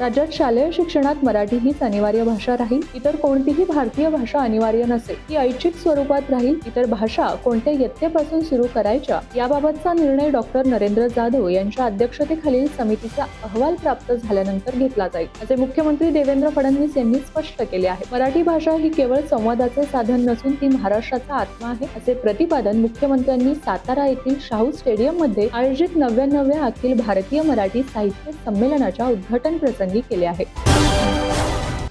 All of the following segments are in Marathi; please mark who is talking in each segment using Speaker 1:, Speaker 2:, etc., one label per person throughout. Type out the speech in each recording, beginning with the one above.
Speaker 1: राज्यात शालेय शिक्षणात मराठी हीच अनिवार्य भाषा राहील इतर कोणतीही भारतीय भाषा अनिवार्य नसेल. ती ऐच्छिक स्वरूपात राहील इतर भाषा कोणत्या इयत्तेपासून सुरू करायच्या याबाबतचा निर्णय डॉक्टर नरेंद्र जाधव यांच्या अध्यक्षतेखालील समितीचा अहवाल प्राप्त झाल्यानंतर घेतला जाईल असे मुख्यमंत्री देवेंद्र फडणवीस यांनी स्पष्ट केले आहे. मराठी भाषा ही केवळ संवादाचे साधन नसून ती महाराष्ट्राचा आत्मा आहे असे प्रतिपादन मुख्यमंत्र्यांनी सातारा येथील शाहू स्टेडियममध्ये आयोजित नव्याण्णव्या अखिल भारतीय मराठी साहित्य संमेलनाच्या उद्घाटन प्रसंगी केले आहे.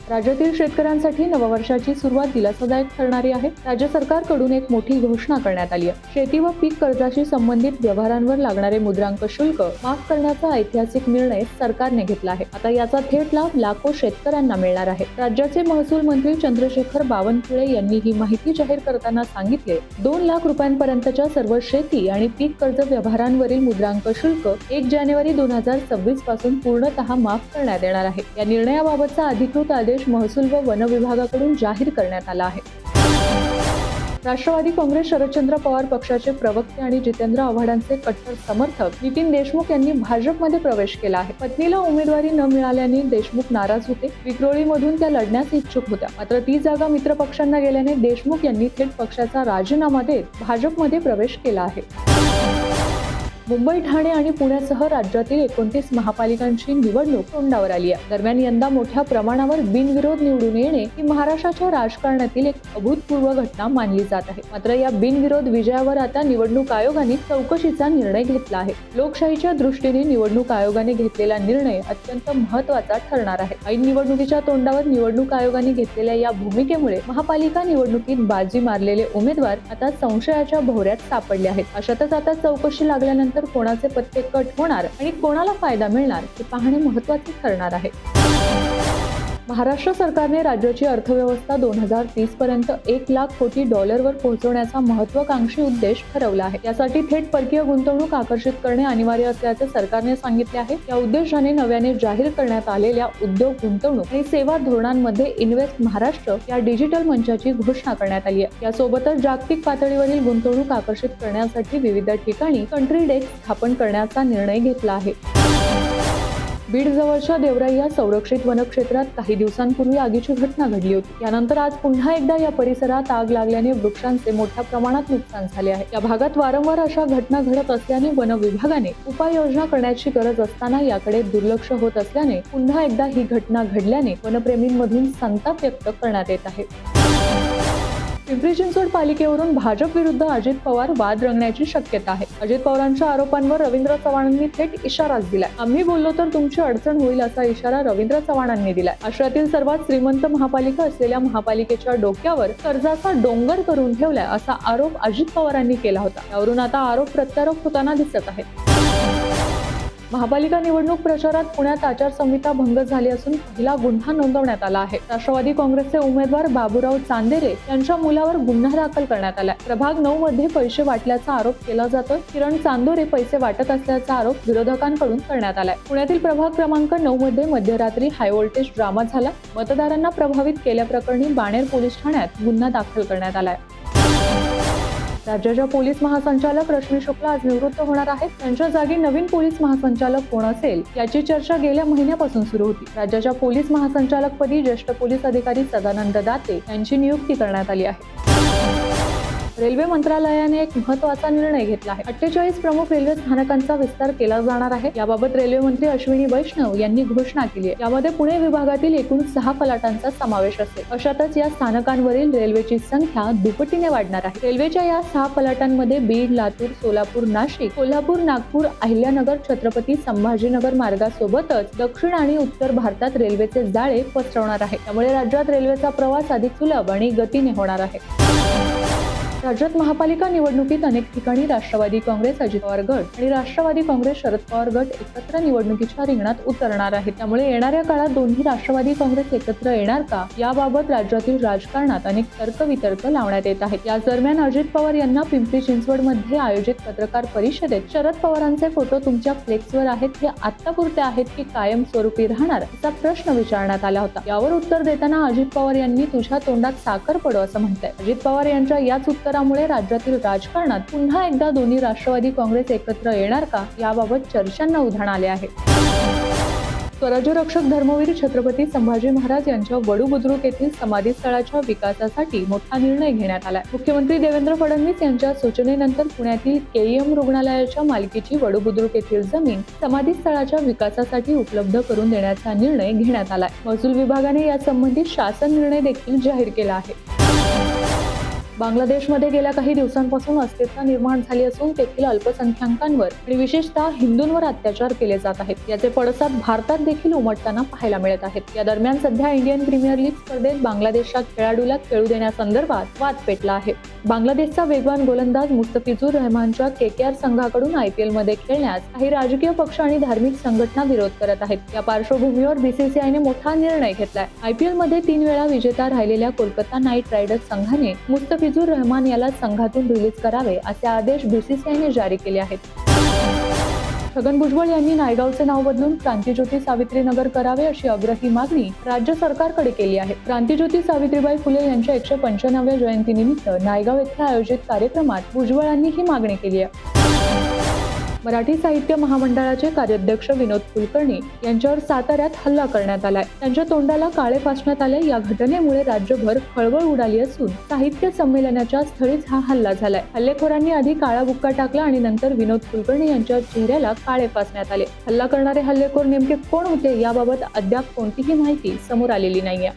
Speaker 1: राज्यातील शेतकऱ्यांसाठी नववर्षाची सुरुवात दिलासादायक ठरणारी आहे. राज्य सरकारकडून एक मोठी घोषणा करण्यात आली आहे. शेती व पीक कर्जाशी संबंधित व्यवहारांवर लागणारे मुद्रांक शुल्क माफ करण्याचा ऐतिहासिक निर्णय सरकारने घेतला आहे. आता याचा थेट लाभ लाखो शेतकऱ्यांना मिळणार आहे. राज्याचे महसूल मंत्री चंद्रशेखर बावनकुळे यांनी ही माहिती जाहीर करताना सांगितले दोन लाख रुपयांपर्यंतच्या सर्व शेती आणि पीक कर्ज व्यवहारांवरील मुद्रांक शुल्क एक जानेवारी दोन हजार सव्वीसपासून पूर्णतः माफ करण्यात येणार आहे. या निर्णयाबाबतचा अधिकृत आदेश महसूल व वन विभागाकडून जाहीर करण्यात आला आहे. राष्ट्रवादी काँग्रेस शरदचंद्र पवार पक्षाचे प्रवक्ते आणि जितेंद्र आव्हाडांचे कट्टर समर्थक नितीन देशमुख यांनी भाजपमध्ये प्रवेश केला आहे. पत्नीला उमेदवारी न मिळाल्याने देशमुख नाराज होते. विक्रोळीमधून त्या लढण्यास इच्छुक होत्या. मात्र ती जागा मित्रपक्षांना गेल्याने देशमुख यांनी थेट पक्षाचा राजीनामा देत भाजपमध्ये प्रवेश केला आहे. मुंबई ठाणे आणि पुण्यासह राज्यातील एकोणतीस महापालिकांची निवडणूक तोंडावर आली आहे. दरम्यान यंदा मोठ्या प्रमाणावर बिनविरोध निवडून येणे ही महाराष्ट्राच्या राजकारणातील एक अभूतपूर्व घटना मानली जात आहे. मात्र या बिनविरोध विजयावर आता निवडणूक आयोगाने चौकशीचा निर्णय घेतला आहे. लोकशाहीच्या दृष्टीने निवडणूक आयोगाने घेतलेला निर्णय अत्यंत महत्त्वाचा ठरणार आहे. ऐन निवडणुकीच्या तोंडावर निवडणूक आयोगाने घेतलेल्या या भूमिकेमुळे महापालिका निवडणुकीत बाजी मारलेले उमेदवार आता संशयाच्या भोवऱ्यात सापडले आहेत. अशातच आता चौकशी लागल्यानंतर तर कोणाचे पत्ते कट होणार आणि कोणाला फायदा मिळणार हे पाहणे महत्त्वाचे ठरणार आहे. महाराष्ट्र सरकारने राज्याची अर्थव्यवस्था दोन हजार तीस पर्यंत एक लाख कोटी डॉलरवर पोहोचवण्याचा महत्वाकांक्षी उद्देश ठरवला आहे. यासाठी थेट परकीय गुंतवणूक आकर्षित करणे अनिवार्य असल्याचे सरकारने सांगितले आहे. या उद्देशाने नव्याने जाहीर करण्यात आलेल्या उद्योग गुंतवणूक आणि सेवा धोरणांमध्ये इन्व्हेस्ट महाराष्ट्र या डिजिटल मंचाची घोषणा करण्यात आली आहे. यासोबतच जागतिक पातळीवरील गुंतवणूक आकर्षित करण्यासाठी विविध ठिकाणी कंट्री डेस्क स्थापन करण्याचा निर्णय घेतला आहे. बीडजवळच्या देवराई या संरक्षित वनक्षेत्रात काही दिवसांपूर्वी आगीची घटना घडली होती. यानंतर आज पुन्हा एकदा या परिसरात आग लागल्याने वृक्षांचे मोठ्या प्रमाणात नुकसान झाले आहे. या भागात वारंवार अशा घटना घडत असल्याने वन विभागाने उपाययोजना करण्याची गरज असताना याकडे दुर्लक्ष होत असल्याने पुन्हा एकदा ही घटना घडल्याने वनप्रेमींमधून संताप व्यक्त करण्यात येत आहे. पिंपरी चिंचवड पालिकेवरून भाजप विरुद्ध अजित पवार वाद रंगण्याची शक्यता आहे. अजित पवारांच्या आरोपांवर रवींद्र चव्हाणांनी थेट इशाराच दिलाय. आम्ही बोललो तर तुमची अडचण होईल असा इशारा रवींद्र चव्हाणांनी दिलाय. आशियातील सर्वात श्रीमंत महापालिका असलेल्या महापालिकेच्या डोक्यावर कर्जाचा डोंगर करून ठेवलाय असा आरोप अजित पवारांनी केला होता. त्यावरून आता आरोप प्रत्यारोप होताना दिसत आहेत. महापालिका निवडणूक प्रचारात पुण्यात आचारसंहिता भंग झाली असून पहिला गुन्हा नोंदवण्यात आला आहे. राष्ट्रवादी काँग्रेसचे उमेदवार बाबूराव चांदेरे यांच्या मुलावर गुन्हा दाखल करण्यात आला प्रभाग नऊ मध्ये पैसे वाटल्याचा आरोप केला जातो किरण चांदोरे पैसे वाटत असल्याचा आरोप विरोधकांकडून करण्यात आलाय. पुण्यातील प्रभाग क्रमांक नऊ मध्ये मध्यरात्री हाय व्होल्टेज ड्रामा झाला. मतदारांना प्रभावित केल्याप्रकरणी बाणेर पोलीस ठाण्यात गुन्हा दाखल करण्यात आलाय. राज्याच्या पोलीस महासंचालक रश्मी शुक्ला आज निवृत्त होणार आहेत. त्यांच्या जागी नवीन पोलीस महासंचालक कोण असेल याची चर्चा गेल्या महिन्यापासून सुरू होती. राज्याच्या पोलीस महासंचालकपदी ज्येष्ठ पोलीस अधिकारी सदानंद दाते यांची नियुक्ती करण्यात आली आहे. रेल्वे मंत्रालयाने एक महत्त्वाचा निर्णय घेतला आहे. अठ्ठेचाळीस प्रमुख रेल्वे स्थानकांचा विस्तार केला जाणार आहे. याबाबत रेल्वे मंत्री अश्विनी वैष्णव यांनी घोषणा केली आहे. यामध्ये पुणे विभागातील एकूण सहा फलाटांचा समावेश असेल. अशातच या स्थानकांवरील रेल्वेची संख्या दुपटीने वाढणार आहे. रेल्वेच्या या सहा फलाटांमध्ये बीड लातूर सोलापूर नाशिक कोल्हापूर नागपूर अहिल्यानगर छत्रपती संभाजीनगर मार्गासोबतच दक्षिण आणि उत्तर भारतात रेल्वेचे जाळे पसरवणार आहे. त्यामुळे राज्यात रेल्वेचा प्रवास अधिक सुलभ आणि गतीने होणार आहे. राज्यात महापालिका निवडणुकीत अनेक ठिकाणी राष्ट्रवादी काँग्रेस अजित पवार गट आणि राष्ट्रवादी काँग्रेस शरद पवार गट एकत्र निवडणुकीच्या रिंगणात उतरणार आहेत. त्यामुळे येणाऱ्या काळात दोन्ही राष्ट्रवादी काँग्रेस एकत्र येणार का? याबाबत राज्यातील राजकारणात अनेक तर्कवितर्क लावण्यात येत आहेत. याच दरम्यान अजित पवार यांना पिंपरी चिंचवडमध्ये आयोजित पत्रकार परिषदेत शरद पवारांचे फोटो तुमच्या फ्लेक्सवर आहेत हे आत्तापुरते आहेत की कायम स्वरूपी राहणार असा प्रश्न विचारण्यात आला होता. यावर उत्तर देताना अजित पवार यांनी तुझ्या तोंडात साखर पडो असं म्हटलंय अजित पवार यांच्या याच उत्तर अंतरामुळे राज्यातील राजकारणात पुन्हा एकदा दोन्ही राष्ट्रवादी काँग्रेस एकत्र येणार का? याबाबत चर्चांना उधाण आले आहे. स्वराज्यरक्षक धर्मवीर छत्रपती संभाजी महाराज यांच्या वडू बुद्रुक येथील समाधी स्थळाच्या विकासासाठी मोठा निर्णय घेण्यात आलाय. मुख्यमंत्री देवेंद्र फडणवीस यांच्या सूचनेनंतर पुण्यातील केईएम रुग्णालयाच्या मालकीची वडू बुद्रुक येथील जमीन समाधी स्थळाच्या विकासासाठी उपलब्ध करून देण्याचा निर्णय घेण्यात आलाय. महसूल विभागाने यासंबंधी शासन निर्णय देखील जाहीर केला आहे. बांगलादेशमध्ये गेल्या काही दिवसांपासून अस्थिरता निर्माण झाली असून तेथील अल्पसंख्याकांवर आणि विशेषतः हिंदूंवर अत्याचार केले जात आहेत. याचे पडसाद भारतात देखील उमटताना पाहायला मिळत आहेत. या दरम्यान सध्या इंडियन प्रीमियर लीग स्पर्धेत बांगलादेशच्या खेळाडूला खेळू देण्यासंदर्भात वाद पेटला आहे. बांगलादेशचा वेगवान गोलंदाज मुस्तफिजूर रहमानच्या केकेआर संघाकडून आयपीएलमध्ये खेळण्यास काही राजकीय पक्ष आणि धार्मिक संघटना विरोध करत आहेत. या पार्श्वभूमीवर बीसीसीआयने मोठा निर्णय घेतलाय. आयपीएलमध्ये तीन वेळा विजेता राहिलेल्या कोलकाता नाईट रायडर्स संघाने मुस्तफिजूर रहमान याला संघातून रिलीज करावे असे आदेश बीसीसीआयने जारी केले आहेत. छगन भुजबळ यांनी नायगावचे नाव बदलून क्रांतीज्योती सावित्रीनगर करावे अशी अग्रही मागणी राज्य सरकारकडे केली आहे. क्रांतीज्योती सावित्रीबाई फुले यांच्या एकशे पंच्याण्णव्या जयंतीनिमित्त नायगाव येथे आयोजित कार्यक्रमात भुजबळांनी ही मागणी केली आहे. मराठी साहित्य महामंडळाचे कार्याध्यक्ष विनोद कुलकर्णी यांच्यावर साताऱ्यात हल्ला करण्यात आलाय. त्यांच्या तोंडाला काळे फासण्यात आले. या घटनेमुळे राज्यभर खळबळ उडाली असून साहित्य संमेलनाच्या स्थळीच हा हल्ला झालाय. हल्लेखोरांनी आधी काळा बुक्का टाकला आणि नंतर विनोद कुलकर्णी यांच्या चेहऱ्याला काळे फासण्यात आले. हल्ला करणारे हल्लेखोर नेमके कोण होते याबाबत अद्याप कोणतीही माहिती समोर आलेली नाहीये.